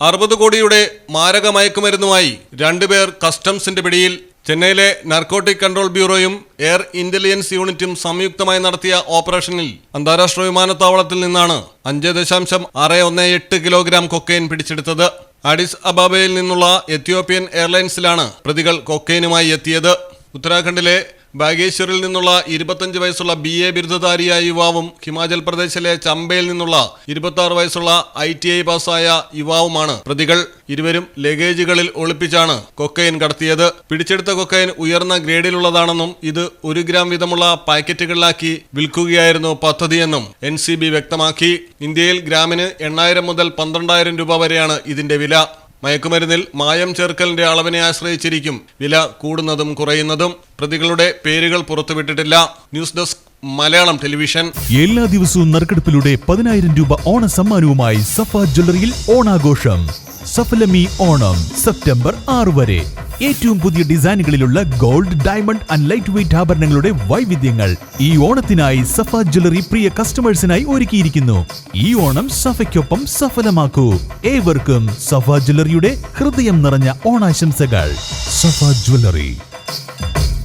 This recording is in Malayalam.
അറുപത് കോടിയുടെ മാരക മയക്കുമരുന്നുമായി രണ്ടുപേർ കസ്റ്റംസിന്റെ പിടിയിൽ ചെന്നൈയിലെ നാർക്കോട്ടിക് കൺട്രോൾ ബ്യൂറോയും എയർ ഇന്റലിജൻസ് യൂണിറ്റും സംയുക്തമായി നടത്തിയ ഓപ്പറേഷനിൽ അന്താരാഷ്ട്ര വിമാനത്താവളത്തിൽ നിന്നാണ് അഞ്ച് ദശാംശം ആറ് ഒന്ന് എട്ട് കിലോഗ്രാം കൊക്കൈൻ പിടിച്ചെടുത്തത്. അഡിസ് അബാബയിൽ നിന്നുള്ള എത്യോപ്യൻ എയർലൈൻസിലാണ് പ്രതികൾ കൊക്കൈനുമായി എത്തിയത്. ഉത്തരാഖണ്ഡിലെ ബാഗേശ്വറിൽ നിന്നുള്ള ഇരുപത്തഞ്ച് വയസ്സുള്ള ബി എ ബിരുദധാരിയായ യുവാവും ഹിമാചൽ പ്രദേശിലെ ചമ്പയിൽ നിന്നുള്ള ഇരുപത്തി വയസ്സുള്ള ഐ ടി ഐ പാസ്സായ യുവാവുമാണ്. പ്രതികൾ ഇരുവരും ലഗേജുകളിൽ ഒളിപ്പിച്ചാണ് കൊക്കൈൻ കടത്തിയത്. പിടിച്ചെടുത്ത കൊക്കൈൻ ഉയർന്ന ഗ്രേഡിലുള്ളതാണെന്നും ഇത് ഒരു ഗ്രാം വീതമുള്ള പാക്കറ്റുകളിലാക്കി വിൽക്കുകയായിരുന്നു പദ്ധതിയെന്നും എൻ വ്യക്തമാക്കി. ഇന്ത്യയിൽ ഗ്രാമിന് എണ്ണായിരം മുതൽ പന്ത്രണ്ടായിരം രൂപ വരെയാണ് ഇതിന്റെ വില. മയക്കുമരുന്നിൽ മായം ചേർക്കലിന്റെ അളവിനെ ആശ്രയിച്ചിരിക്കും. വില കൂടുന്നതും കുറയുന്നതും പ്രതികളുടെ പേരുകൾ പുറത്തുവിട്ടിട്ടില്ല. News desk Malayalam television. എല്ലാ ദിവസവും നറുക്കെടുപ്പിലൂടെ പതിനായിരം രൂപ ഓണ സമ്മാനവുമായി സഫ ജ്വല്ലറിയിൽ ഓണാഘോഷം. സഫലമി ഓണം സെപ്റ്റംബർ ആറ് വരെ. ഏറ്റവും പുതിയ ഡിസൈനുകളിലുള്ള gold diamond and light weight ആഭരണങ്ങളുടെ വൈവിധ്യങ്ങൾ ഈ ഓണത്തിനായി സഫ ജ്വല്ലറി പ്രിയ കസ്റ്റമേഴ്സിനായി ഒരുക്കിയിരിക്കുന്നു. ഈ ഓണം സഫയ്ക്കൊപ്പം സഫലമാക്കൂ. ഏവർക്കും സഫ ജ്വല്ലറിയുടെ ഹൃദയം നിറഞ്ഞ ഓണാശംസകൾ. സഫ ജ്വല്ലറി.